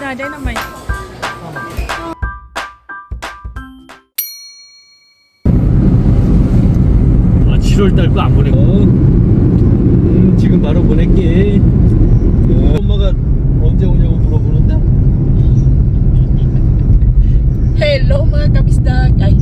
나 dynamite. 아 7월달 거 안 보내고 음, 지금 바로 보낼게 어, 엄마가 언제 오냐고 물어보는데 Hello mga kabisdak! Ay,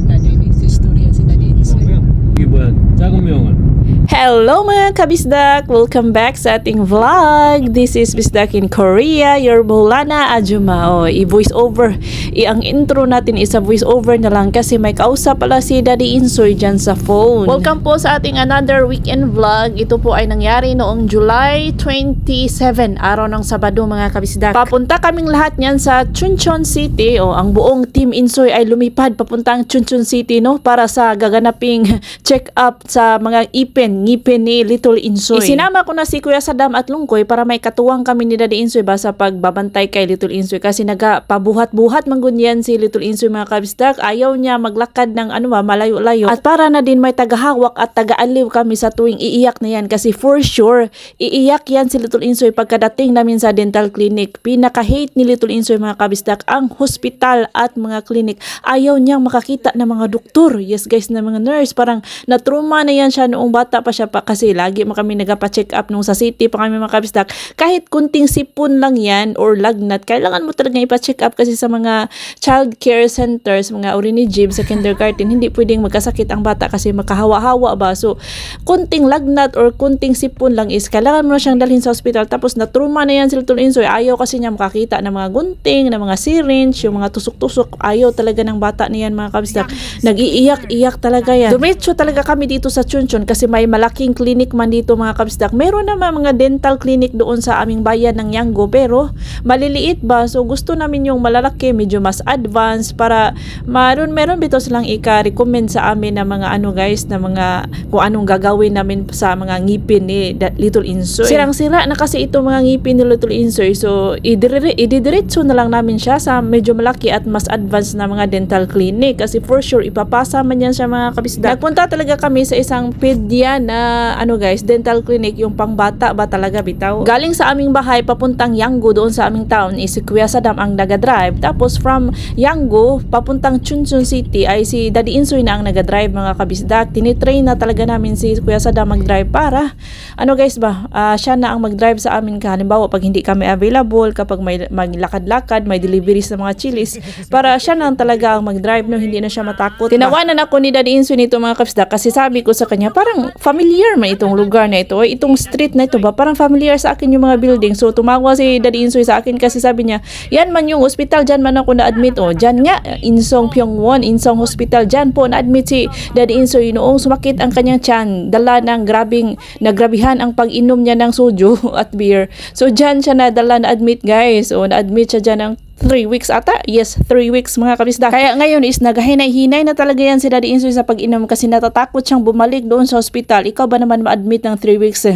작은 명은 Hello mga kabisdak! Welcome back sa ating vlog! This is Bisdak in Korea, your Bolana Ajuma. O, i-voice over. I ang intro natin is a voice over na lang kasi may kausap pala si Daddy Insoy dyan sa phone. Welcome po sa ating another weekend vlog. Ito po ay nangyari noong July 27, araw ng Sabado mga kabisdak. Papunta kaming lahat niyan sa Chuncheon City. O, ang buong team Insoy ay lumipad papuntang Chuncheon City no para sa gaganaping check-up sa mga ipin, ngipin ni Little Insoy. Isinama ko na si Kuya Sadam at Lungkoy para may katuwang kami ni Daddy Insoy ba sa pagbabantay kay Little Insoy kasi nagapabuhat-buhat manggunyan si Little Insoy mga kabisdak. Ayaw niya maglakad ng ano malayo-layo. At para na din may tagahawak at tagaaliw kami sa tuwing iiyak na yan kasi for sure, iiyak yan si Little Insoy pagkadating namin sa dental clinic. Pinaka-hate ni Little Insoy mga kabisdak ang hospital at mga clinic. Ayaw niyang makakita ng mga doktor. Yes guys, na mga nurse. Parang natruma na yan siya noong bata pa siya pa kasi lagi mo kami nagapa-check up nung sa city pa kami mga kabisdak. Kahit kunting sipon lang yan or lagnat, kailangan mo talaga ipa-check up kasi sa mga child care centers, mga Orinigib sa kindergarten, hindi pwedeng magkasakit ang bata kasi makahawa-hawa ba. So, kunting lagnat or kunting sipon lang is kailangan mo na siyang dalhin sa hospital tapos natruma na yan si Little Insoy. Ayaw kasi niya makakita ng mga gunting, ng mga syringe, yung mga tusok-tusok. Ayaw talaga ng bata niyan mga kabisdak. Nag-iiyak-iyak talaga yan. Dumitso talaga kami dito sa Chunchon kasi may malaking clinic man dito mga kabisdak. Meron naman mga dental clinic doon sa aming bayan ng Yanggo pero maliliit ba? So gusto namin yung malalaki, medyo mas advanced para maroon meron bito silang ika-recommend sa amin na mga ano guys, na mga kung anong gagawin namin sa mga ngipin ni Da- Little Insoy. Sirang-sira na kasi ito mga ngipin ni Little Insoy. So idire ididiretso na lang namin siya sa medyo malaki at mas advanced na mga dental clinic kasi for sure ipapasa man yan sa mga kabisda. Nagpunta talaga kami sa isang pedya na ano guys, dental clinic yung pangbata ba talaga bitaw. Galing sa aming bahay papuntang Yanggo doon sa aming town is si Kuya Sadam ang naga-drive. Tapos from Yanggo papuntang Chuncheon City ay si Daddy Insoy na ang naga-drive mga kabisdak. Tinitrain na talaga namin si Kuya Sadam mag-drive para ano guys ba, ah, siya na ang mag-drive sa amin ka. Halimbawa pag hindi kami available, kapag may maglakad-lakad, may deliveries ng mga chilis, para siya na ang talaga ang mag-drive no, hindi na siya matakot. Tinawanan ako ni Daddy Insoy nito mga kabisdak kasi sabi ko sa kanya, parang familiar man itong lugar na ito, itong street na ito ba, parang familiar sa akin yung mga building. So tumawa si Daddy Insoy sa akin kasi sabi niya, yan man yung hospital, dyan man ako na-admit. O, dyan nga, Insong Pyongwon, Insong Hospital, dyan po na-admit si Daddy Insoy noong sumakit ang kanyang tiyan, dala ng grabing, nagrabihan ang pag-inom niya ng soju at beer. So dyan siya nadala na-admit guys. O, na-admit siya dyan ng 3 weeks ata? Yes, 3 weeks mga kabisda. Kaya ngayon is naghahinay-hinay na talaga yan si Daddy Insoy sa pag-inom kasi natatakot siyang bumalik doon sa hospital. Ikaw ba naman ma-admit ng 3 weeks eh,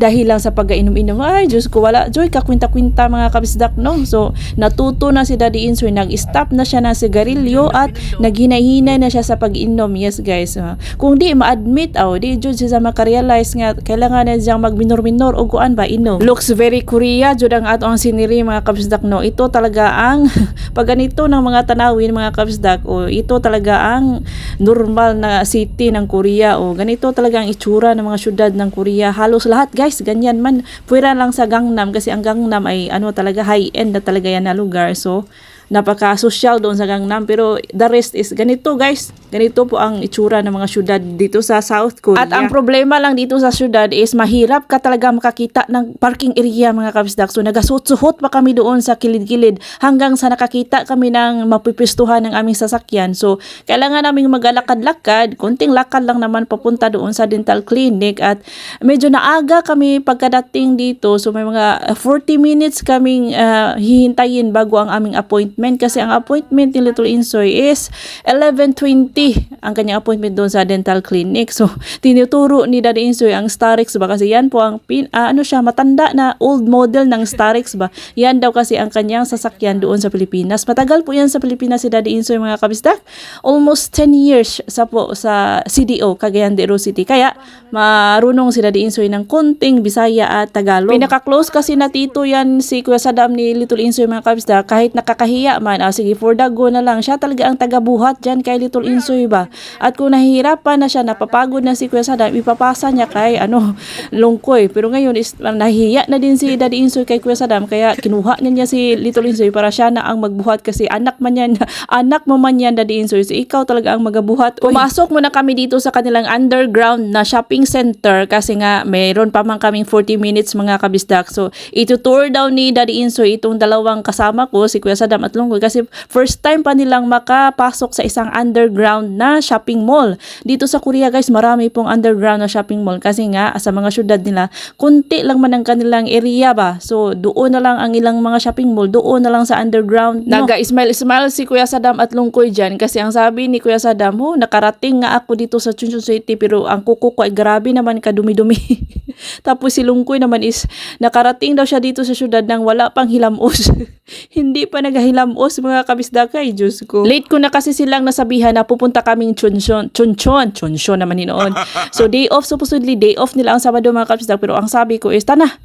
dahil lang sa pag-inom-inom? Ay, Diyos ko, wala. Joy, kakwinta-kwinta mga kabisdak, no? So, natuto na si Daddy Insoy. Nag-stop na siya ng sigarilyo at naghinay-hinay na siya sa pag-inom. Yes, guys. ah. kung di ma-admit, oh, di jud siya makarealize nga kailangan na siyang magminor-minor o kuan ba inom. Looks very Korea, jud ang ato ang siniri mga kabisdak, no? Ito talaga ang pag ganito ng mga tanawin mga kabisdak o ito talaga ang normal na city ng Korea o ganito talaga ang itsura ng mga syudad ng Korea. Halos lahat guys ganyan man. Pwera lang sa Gangnam kasi ang Gangnam ay ano talaga high end na talaga yan na lugar. So napaka-social doon sa Gangnam. Pero the rest is ganito guys. Ganito po ang itsura ng mga syudad dito sa South Korea. At ang problema lang dito sa syudad is mahirap ka talaga makakita ng parking area mga kabisdak so nagasutsuhot pa kami doon sa kilid-kilid hanggang sa nakakita kami ng mapipistuhan ng aming sasakyan. So kailangan naming magalakad-lakad. Konting lakad lang naman papunta doon sa dental clinic. At medyo naaga kami pagkadating dito. So may mga 40 minutes kaming ah, hihintayin bago ang aming appointment appointment kasi ang appointment ni Little Insoy is 11.20 ang kanyang appointment doon sa dental clinic. So, tinuturo ni Daddy Insoy ang Starix ba kasi yan po ang pin, ah, ano siya, matanda na old model ng Starix ba. Yan daw kasi ang kanyang sasakyan doon sa Pilipinas. Matagal po yan sa Pilipinas si Daddy Insoy mga kabisdak. Almost 10 years sa po sa CDO, Cagayan de Oro City. Kaya marunong si Daddy Insoy ng konting Bisaya at Tagalog. Pinaka-close kasi na tito yan si Kuya Saddam ni Little Insoy mga kabisdak. Kahit nakakahiya man, ah, sige for the go na lang. Siya talaga ang tagabuhat dyan kay Little Insoy ba. At kung nahihirapan na siya, napapagod na si Kuya Saddam, ipapasa niya kay ano, Lungkoy. Pero ngayon is ah, nahihiya na din si Daddy Insoy kay Kuya Saddam kaya kinuha na niya si Little Insoy para siya na ang magbuhat kasi anak man yan, anak mo man yan Daddy Insoy. So ikaw talaga ang magabuhat. Pumasok muna kami dito sa kanilang underground na shopping center kasi nga mayroon pa man kaming 40 minutes mga kabisdak. So itutour daw ni Daddy Insoy itong dalawang kasama ko, si Kuya Saddam at Lungkoy kasi first time pa nilang makapasok sa isang underground na shopping mall. Dito sa Korea guys, marami pong underground na shopping mall kasi nga sa mga syudad nila, kunti lang man ang kanilang area ba. So doon na lang ang ilang mga shopping mall, doon na lang sa underground. No? Naga-smile-smile si Kuya Saddam at Lungkoy dyan kasi ang sabi ni Kuya Saddam, oh, nakarating nga ako dito sa Chunchon City pero ang kuko ko ay grabe naman kadumi-dumi. Tapos si Lungkoy naman is nakarating daw siya dito sa syudad nang wala pang hilamos. Hindi pa naghahilamos mga kabisdakay, Diyos ko. Late ko na kasi silang nasabihan na pupunta kaming Chunchon. Chunchon. Chunchon naman ni noon. So day off, supposedly day off nila ang Sabado mga kabisdak. Pero ang sabi ko is, tana,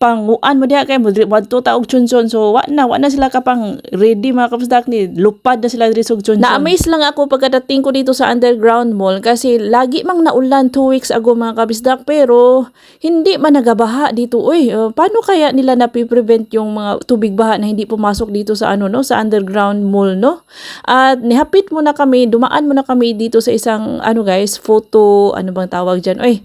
panguan mo diha kay mo wadto ta og chunchon. So wa na wa na sila kapang ready mga kapsdak ni. Lupad na sila diri sa chunchon. Na-amaze lang ako pagkadating ko dito sa underground mall kasi lagi mang naulan 2 weeks ago mga kabisdak pero hindi man nagabaha dito. Uy uh, paano kaya nila na prevent yung mga tubig baha na hindi pumasok dito sa ano no? Sa underground mall no? At nihapit mo na kami dumaan mo na kami dito sa isang ano guys photo ano bang tawag diyan uy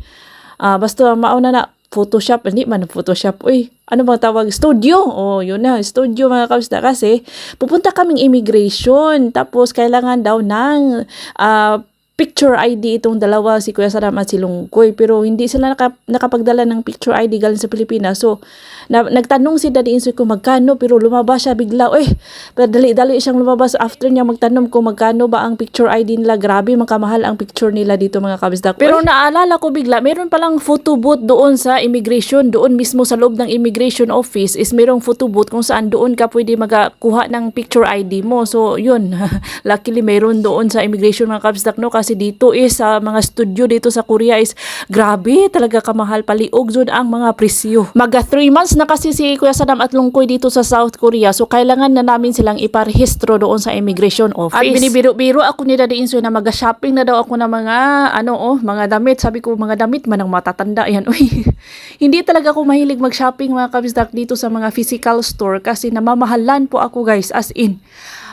Ah, basta mauna na Photoshop, hindi man Photoshop, uy, ano bang tawag? Studio. Oh, yun na, studio mga kabista. Kasi, pupunta kaming immigration. Tapos, kailangan daw ng ah, picture ID itong dalawa, si Kuya Saram at si Lungkoy. Pero, hindi sila naka, nakapagdala ng picture ID galing sa Pilipinas. So, na, nagtanong si Daddy Insoy kung magkano, pero lumabas siya bigla. Uy, dali-dali siyang lumabas. After niya magtanong kung magkano ba ang picture ID nila. Grabe, magkamahal ang picture nila dito mga kabisdak. Pero naalala ko bigla, meron palang photo booth doon sa immigration. Doon mismo sa loob ng immigration office is merong photo booth kung saan doon ka pwede magakuha ng picture ID mo. So, yun. Luckily, meron doon sa immigration mga kabisdak, no? Kasi dito is sa mga studio dito sa Korea is grabe talaga kamahal paliog jud ang mga presyo. Maga 3 months na kasi si Kuya Saddam at Lungkoy dito sa South Korea. So, kailangan na namin silang iparehistro doon sa immigration office. At binibiro-biro ako ni Daddy Insoy na maga-shopping na daw ako ng mga ano oh, mga damit. Sabi ko mga damit man ang matatanda yan. Uy, hindi talaga ako mahilig mag-shopping mga kabisdak dito sa mga physical store kasi namamahalan po ako guys as in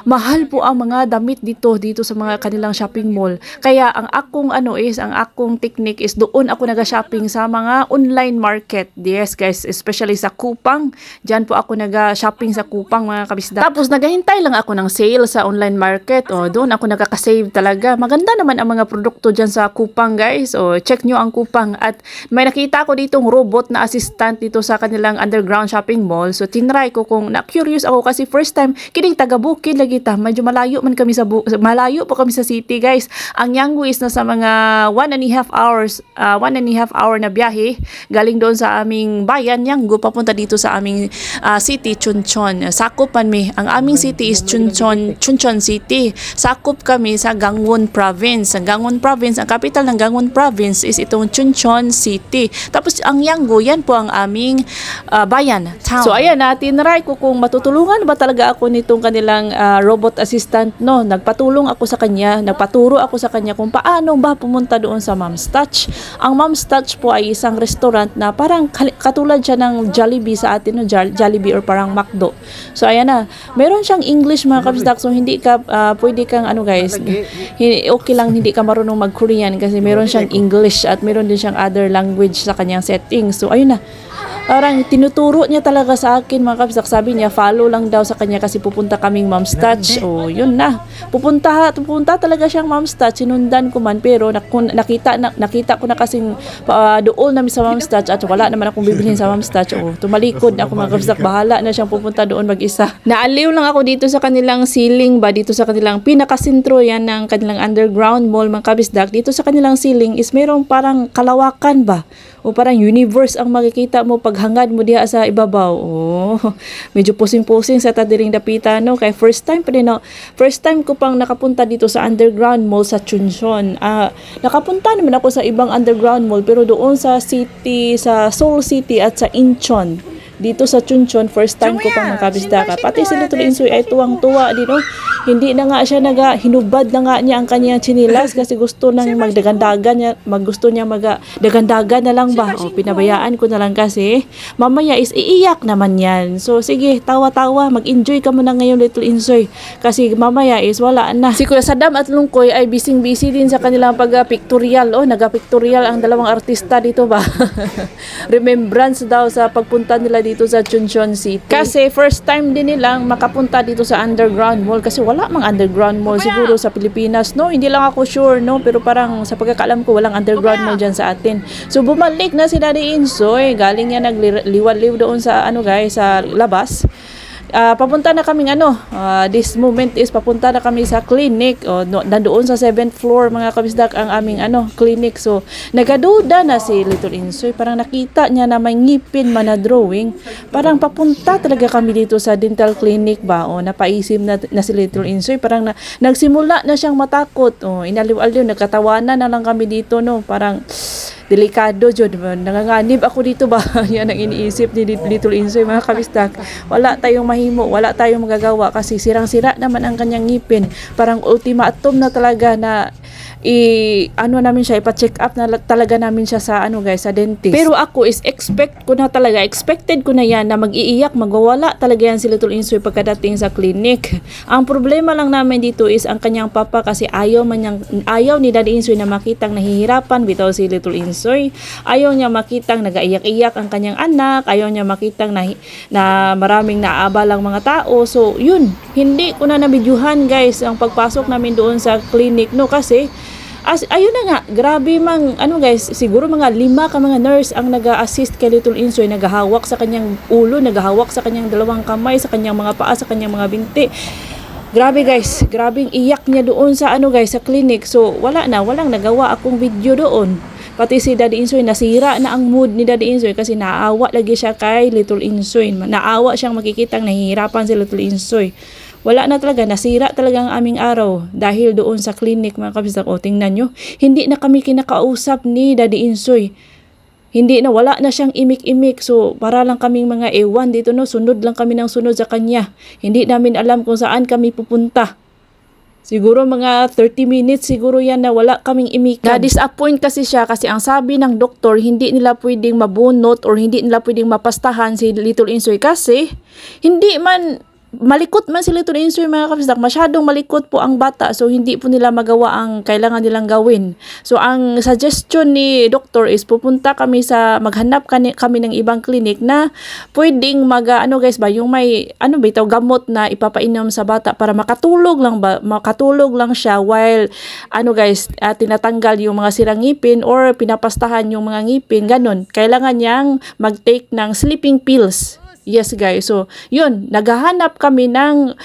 mahal po ang mga damit dito dito sa mga kanilang shopping mall. Kaya ang akong ano is ang akong technique is doon ako naga-shopping sa mga online market. Yes guys, especially sa Kupang. Diyan po ako naga-shopping sa Kupang mga kabisda. Tapos naghahintay lang ako ng sale sa online market. O doon ako nakaka-save talaga. Maganda naman ang mga produkto diyan sa Kupang guys. O check nyo ang Kupang at may nakita ko ditong robot na assistant dito sa kanilang underground shopping mall. So tinry ko kung na-curious ako kasi first time kining taga Bukid lagi ta. Medyo malayo man kami sa malayo po kami sa city guys. Ang Yanggu is nasa mga one and a half hours, uh, one and a half hour na biyahe galing doon sa aming bayan Yanggu papunta dito sa aming ah, city Chuncheon. Sakop man mi. Ang aming city is Chuncheon, Chuncheon City. Sakop kami sa Gangwon Province. Ang Gangwon Province, ang capital ng Gangwon Province is itong Chuncheon City. Tapos ang Yanggu, yan po ang aming ah, bayan, town. So ayan, na tinry ko kung matutulungan ba talaga ako nitong kanilang ah, robot assistant, no? Nagpatulong ako sa kanya, nagpaturo ako sa kanya kung paano ba pumunta doon sa Mom's Touch. Ang Mom's Touch po ay isang restaurant na parang katulad siya ng Jollibee sa atin, no? Jol- Jollibee or parang McDo. So ayan na, meron siyang English mga kabisdak, so hindi ka, ah, pwede kang ano guys, okay lang hindi ka marunong mag-Korean kasi meron siyang English at meron din siyang other language sa kanyang settings. So ayun na, parang tinuturo niya talaga sa akin mga kabisdak. Sabi niya, follow lang daw sa kanya kasi pupunta kaming mom's touch. O, yun na. Pupunta, pupunta talaga siyang mom's touch. Sinundan ko man, pero nak- nakita, na, nakita ko na kasing pa, doon namin sa mom's touch at wala naman akong bibilhin sa mom's touch. O, tumalikod na ako mga kabisdak. Bahala na siyang pupunta doon mag-isa. Naaliw lang ako dito sa kanilang ceiling ba, dito sa kanilang pinakasentro yan ng kanilang underground mall mga kabisdak. Dito sa kanilang ceiling is mayroong parang kalawakan ba? O parang universe ang makikita mo pag hangad mo diha sa ibabaw. Oh, medyo pusing-pusing sa tadiring dapita no. Kay first time pa din no. First time ko pang nakapunta dito sa underground mall sa Chuncheon. Ah, nakapunta naman ako sa ibang underground mall pero doon sa city, sa Seoul City at sa Incheon. Dito sa Chuncheon, first time ko pang nakabisdaka. Pati si Little Insoy ay tuwang-tuwa din, no? Hindi na nga siya naga, hinubad na nga niya ang kanyang chinilas kasi gusto nang magdagandagan niya, maggusto niya maga, dagandagan na lang ba? O, pinabayaan ko na lang kasi, mamaya is iiyak naman yan. So, sige, tawa-tawa, mag-enjoy ka muna ngayon, Little Insoy. Kasi mamaya is wala na. Si Kuya Saddam at Lungkoy ay bising-busy din sa kanilang pag-pictorial. Oh, naga-pictorial ang dalawang artista dito ba? Remembrance daw sa pagpunta nila dito sa Chuncheon City. Kasi first time din nilang makapunta dito sa underground mall kasi wala mang underground mall siguro sa Pilipinas. No, hindi lang ako sure, no, pero parang sa pagkakaalam ko walang underground mall diyan sa atin. So bumalik na si Daddy Insoy, galing niya nagliwaliw doon sa ano guys, sa labas. Ah, papunta na kaming ano, ah, this moment is papunta na kami sa clinic. O, no, nandoon sa 7th floor mga kabisdak ang aming ano, clinic. So, nagaduda na si Little Insoy. Parang nakita niya na may ngipin man na drawing. Parang papunta talaga kami dito sa dental clinic ba. O, napaisim na, na si Little Insoy. Parang na, nagsimula na siyang matakot. O, inaliw-aliw, nagkatawanan na lang kami dito, no. Parang, delikado jud nanganganib ako dito ba? Yan ang iniisip ni Little Insoy mga kabistak wala tayong mahimo wala tayong magagawa kasi sirang-sira naman ang kanyang ngipin. Parang ultimatum na talaga na i ano namin siya ipa-check up na la- talaga namin siya sa ano guys sa dentist. Pero ako is expect ko na talaga expected ko na yan na mag-iiyak magwawala talaga yan si Little Insoy pagkadating sa clinic. Ang problema lang namin dito is ang kanyang papa kasi ayaw man niyang ayaw ni Daddy Insoy na makitang nahihirapan bitaw si Little Insoy. Ayaw niya makitang nagaiyak-iyak ang kanyang anak ayaw niya makitang na, na maraming naabalang mga tao. So yun hindi ko na nabidyuhan guys ang pagpasok namin doon sa clinic no? Kasi As, ayun na nga, grabe mang, ano guys, siguro mga lima ka mga nurse ang nag assist kay Little Insoy, naghahawak sa kanyang ulo, naghahawak sa kanyang dalawang kamay, sa kanyang mga paa, sa kanyang mga binti. Grabe guys, grabing iyak niya doon sa ano guys, sa clinic. So, wala na, walang nagawa akong video doon. Pati si Daddy Insoy, nasira na ang mood ni Daddy Insoy kasi naawa lagi siya kay Little Insoy. Naawa siyang makikitang nahihirapan si Little Insoy. Wala na talaga, nasira talaga ang aming araw dahil doon sa clinic mga kabisdak. O, tingnan nyo, hindi na kami kinakausap ni Daddy Insoy. Hindi na, wala na siyang imik-imik. So, para lang kaming mga ewan dito, no? Sunod lang kami ng sunod sa kanya. Hindi namin alam kung saan kami pupunta. Siguro mga 30 minutes siguro yan na wala kaming imikan. Na-disappoint kasi siya kasi ang sabi ng doktor hindi nila pwedeng mabunot or hindi nila pwedeng mapastahan si Little Insoy kasi hindi man malikot man si Little Insoy mga kapisdak, masyadong malikot po ang bata so hindi po nila magawa ang kailangan nilang gawin. So ang suggestion ni doktor is pupunta kami sa maghanap kami ng ibang clinic na pwedeng mag ano guys ba yung may ano ba ito gamot na ipapainom sa bata para makatulog lang ba makatulog lang siya while ano guys ah, tinatanggal yung mga sirang ngipin or pinapastahan yung mga ngipin ganun. Kailangan niyang mag-take ng sleeping pills Yes guys. So, yun, naghahanap kami ng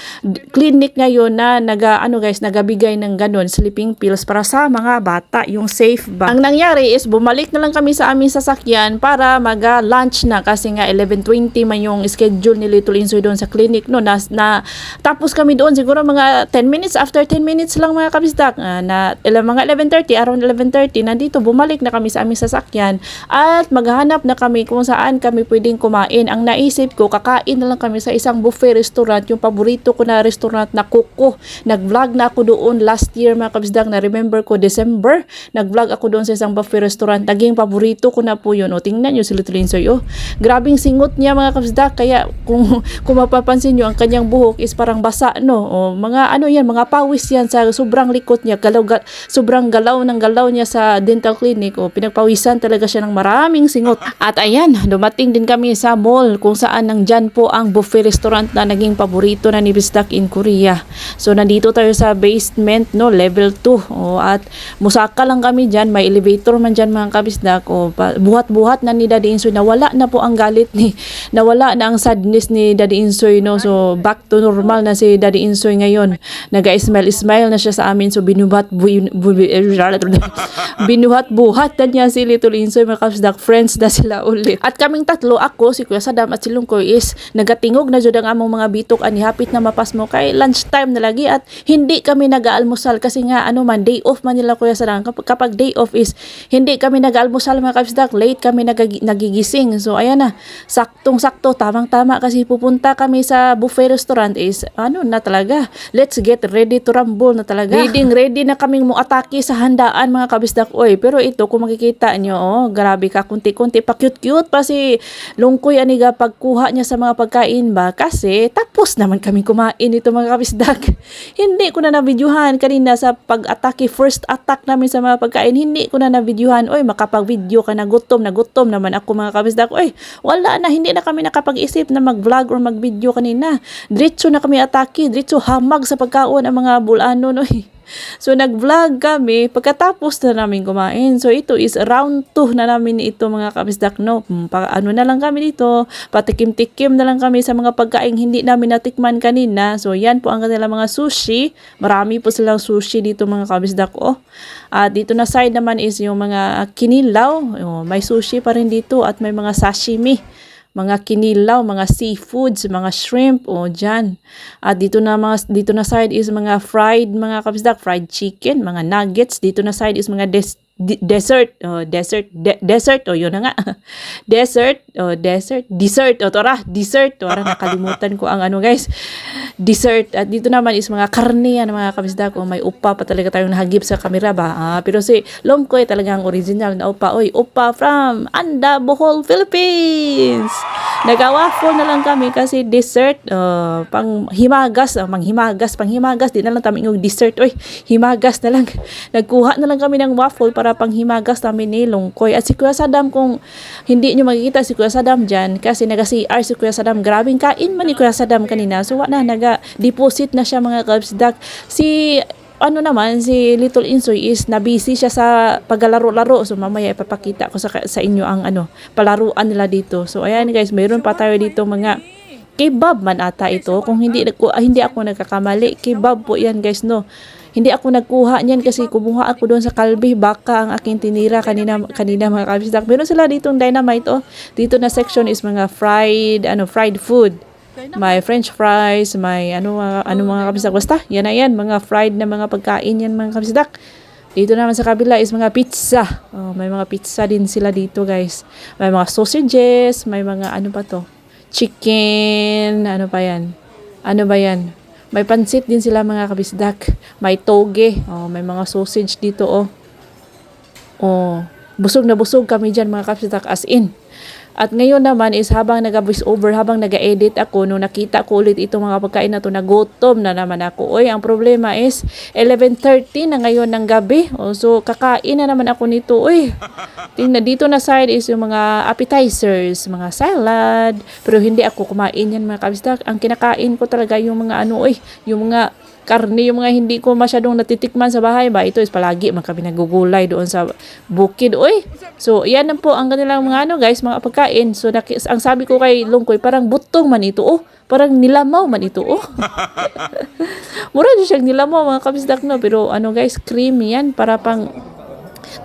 clinic ngayon na naga ano guys, nagabigay ng ganun sleeping pills para sa mga bata, yung safe ba. Ang nangyari is bumalik na lang kami sa aming sasakyan para mag-lunch na kasi nga 11:20 man yung schedule ni Little Insoy doon sa clinic no na, na tapos kami doon siguro mga 10 minutes after 10 minutes lang mga kabisdak ah, na mga 11:30 around 11:30 nandito bumalik na kami sa aming sasakyan at maghanap na kami kung saan kami pwedeng kumain. Ang naisip trip ko, kakain na lang kami sa isang buffet restaurant, yung paborito ko na restaurant na Kuko. Nag-vlog na ako doon last year mga kabisdak, na remember ko December, nag-vlog ako doon sa isang buffet restaurant. Naging paborito ko na po yun. O tingnan nyo si Little Insoy. Oh, grabing singot niya mga kabisdak. Kaya kung, kung mapapansin nyo, ang kanyang buhok is parang basa, no? O, mga ano yan, mga pawis yan sa sobrang likot niya. Galaw, ga, sobrang galaw ng galaw niya sa dental clinic. O, pinagpawisan talaga siya ng maraming singot. At ayan, dumating din kami sa mall kung saan nandyan po ang buffet restaurant na naging paborito na ni Bisdak in Korea. So, nandito tayo sa basement, no? Level 2. O, at musaka lang kami dyan. May elevator man dyan mga kabisdak. O, buhat-buhat na ni Daddy Insoy. Nawala na po ang galit ni, nawala na ang sadness ni Daddy Insoy, no? So, back to normal na si Daddy Insoy ngayon. Naga-smile-smile na siya sa amin. So, binuhat, bu, bu, binuhat buhat na niya si Little Insoy, mga kabisdak. Friends na sila ulit. At kaming tatlo, ako, si Kuya Sadam at si Lungkoy is nagatingog na jud ang among mga bitok ani hapit na mapas mo kay lunchtime na lagi at hindi kami nag-aalmusal kasi nga ano man day off man nila Kuya Sadam kapag, day off is hindi kami nag-aalmusal mga kabisdak late kami nagagi- nagigising. So ayan na. Saktong sakto tamang tama kasi pupunta kami sa buffet restaurant is ano na talaga. Let's get ready to rumble na talaga. Ready ready na kaming mo atake sa handaan mga kabisdak oy. Pero ito kung makikita nyo oh grabe ka. Kunti-kunti pa cute-cute pa si Lungkoy aniga pagkuha niya sa mga pagkain ba? Kasi tapos naman kami kumain ito mga kabisdak hindi ko na nabidyuhan. Kanina sa pag-atake first attack namin sa mga pagkain hindi ko na nabidyuhan. Oy makapag-video ka na. Gutom na gutom naman ako mga kabisdak oy wala na. Hindi na kami nakapag-isip na mag-vlog or mag-video kanina. Diretso na kami atake. Diretso hamag sa pagkaon ang mga bulano no So, nag-vlog kami pagkatapos na namin kumain. So, ito is round 2 na namin ito mga kabisdak, no? Hmm, ano na lang kami dito, patikim-tikim na lang kami sa mga pagkain hindi namin natikman kanina. So, yan po ang kanilang mga sushi. Marami po silang sushi dito mga kabisdak, oh. At dito na side naman is yung mga kinilaw. Oh, may sushi pa rin dito at may mga sashimi mga kinilaw, mga seafoods, mga shrimp, o dyan. At dito na mga dito na side is mga fried mga kabisdak, fried chicken, mga nuggets. Dito na side is mga des, di- dessert, oh, dessert, de- dessert, o yun na nga. dessert, o dessert, dessert, o tora, dessert. Tora, nakalimutan ko ang ano guys. Dessert. At dito naman is mga karne yan mga kabisdak. O may upa pa talaga tayong nahagip sa kamera ba. Ah, pero si Lomkoy talagang original na upa. Oy, upa from Anda, Bohol, Philippines. Nagawaffle na lang kami kasi dessert, uh, pang himagas, uh, manghimagas, pang himagas, di na lang kami yung dessert, oy, himagas na lang. Nagkuha na lang kami ng waffle para pang himagas namin ni Longkoy. At si Kuya Sadam, kung hindi nyo makikita si Kuya Sadam dyan, kasi naga-CR si Kuya Sadam, grabing kain man ni Kuya Sadam kanina. So, wala, naga-deposit na siya mga kabsdak. Si ano naman, si Little Insoy is na-busy siya sa paglalaro-laro. So, mamaya ipapakita ko sa, sa inyo ang ano, palaruan nila dito. So, ayan guys, mayroon pa tayo dito mga kebab man ata ito. Kung hindi, ko, ah, hindi ako nagkakamali, kebab po yan guys, no. Hindi ako nagkuha niyan kasi kumuha ako doon sa Kalbi. Baka ang aking tinira kanina, kanina mga kabisdak. Meron sila ditong dynamite, oh. Dito na section is mga fried, ano, fried food. May french fries, may ano, ano mga kabisdak. Basta, yan na yan. Mga fried na mga pagkain yan mga kabisdak. Dito naman sa kabila is mga pizza. Oh, may mga pizza din sila dito guys. May mga sausages, may mga ano pa to? Chicken, ano pa yan? Ano ba yan? May pansit din sila mga kabisdak. May toge. Oh, may mga sausage dito oh. Oh, busog na busog kami dyan mga kapsitak as in. At ngayon naman is habang nag-voice over, habang nag-edit ako, nung nakita ko ulit itong mga pagkain na to, nagutom na naman ako. Oy, ang problema is 11.30 na ngayon ng gabi. So, kakain na naman ako nito. Uy, tingnan dito na side is yung mga appetizers, mga salad. Pero hindi ako kumain yan mga kabistak. Ang kinakain ko talaga yung mga ano, uy, yung mga karne, yung mga hindi ko masyadong natitikman sa bahay ba, ito is palagi man kami nagugulay doon sa bukid. Uy! So, yan na po ang kanilang mga ano guys, mga pagkain. So, ang sabi ko kay Lungkoy, parang butong man ito. Oh, parang nilamaw man ito. Oh. Mura din siyang nilamaw mga kabisdak no. Pero ano guys, creamy yan. Para pang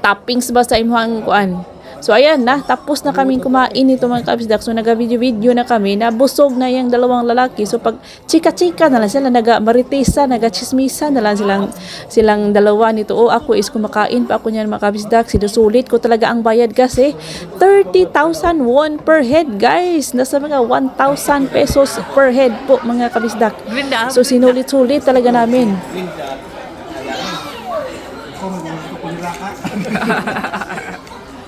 toppings ba sa imuhang kuan So ayan na, tapos na kaming kumain ito mga kabisdak. So naga-video-video na kami na busog na yung dalawang lalaki. So pag chika-chika na lang sila, naga-maritisa, naga-chismisa na lang silang, silang dalawa nito. O ako is kumakain pa ako niyan mga kabisdak. Sinusulit ko talaga ang bayad kasi 30,000 won per head guys. Nasa mga 1,000 pesos per head po mga kabisdak. So sinulit-sulit talaga namin.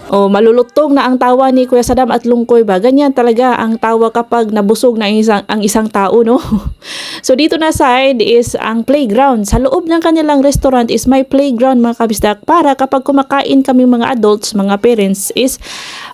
Oh, malulutong na ang tawa ni Kuya Sadam at Lungkoy ba? Ganyan talaga ang tawa kapag nabusog na ang isang, ang isang tao, no? so, dito na side is ang playground. Sa loob ng kanilang restaurant is may playground mga kabisdak para kapag kumakain kami mga adults, mga parents is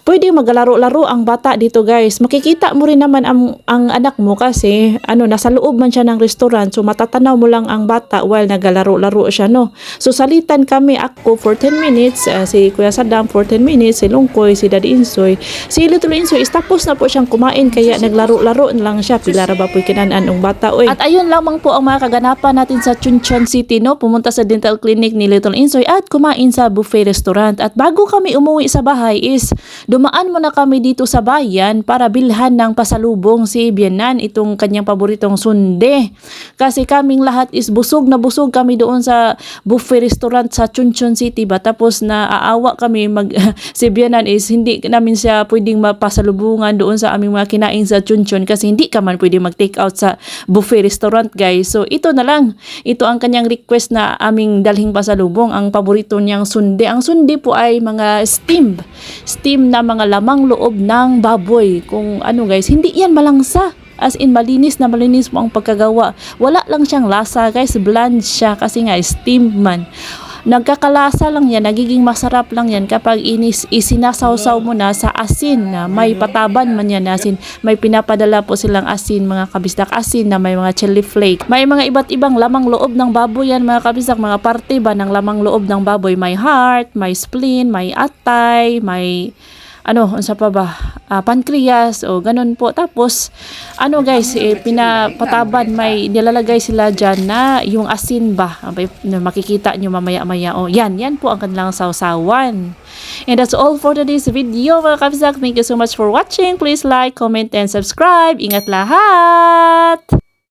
pwede maglaro-laro ang bata dito guys. Makikita mo rin naman ang, ang anak mo kasi ano, nasa loob man siya ng restaurant so matatanaw mo lang ang bata while nagalaro-laro siya, no? So, salitan kami ako for 10 minutes, uh, si Kuya Sadam for 10 minutes, si Lungkoy, si Daddy Insoy. Si Little Insoy tapos na po siyang kumain kaya naglaro-laro na lang siya. Pilara ba po'y kinanan ng bata, oy. At ayun lamang po ang mga kaganapan natin sa Chuncheon City, no? Pumunta sa dental clinic ni Little Insoy at kumain sa buffet restaurant. At bago kami umuwi sa bahay is dumaan muna kami dito sa bayan para bilhan ng pasalubong si Bianan, itong kanyang paboritong sunde. Kasi kaming lahat is busog na busog kami doon sa buffet restaurant sa Chuncheon City ba. Tapos na aawa kami mag si Bianan is hindi namin siya pwedeng mapasalubungan doon sa aming mga kinain sa Chuncheon kasi hindi ka man pwede mag-take out sa buffet restaurant guys. So ito na lang. Ito ang kanyang request na aming dalhing pasalubong. Ang paborito niyang sunde. Ang sunde po ay mga steam. Steam na mga lamang loob ng baboy. Kung ano guys, hindi yan malangsa. As in, malinis na malinis po ang pagkagawa. Wala lang siyang lasa, guys. Bland siya kasi nga steam man. Nagkakalasa lang yan, nagiging masarap lang yan kapag inis, isinasawsaw mo na sa asin na may pataban man yan asin. May pinapadala po silang asin, mga kabistak asin na may mga chili flake. May mga iba't ibang lamang loob ng baboy yan, mga kabistak, mga parte ba ng lamang loob ng baboy. May heart, may spleen, may atay, may ano, unsa pa ba? Ah, pancreas o ganun po. Tapos, ano guys, eh, pinapataban, may nilalagay sila dyan na yung asin ba? Na makikita nyo mamaya-maya. O, yan, yan po ang kanilang sausawan. And that's all for today's video mga kabsak. Thank you so much for watching. Please like, comment, and subscribe. Ingat lahat!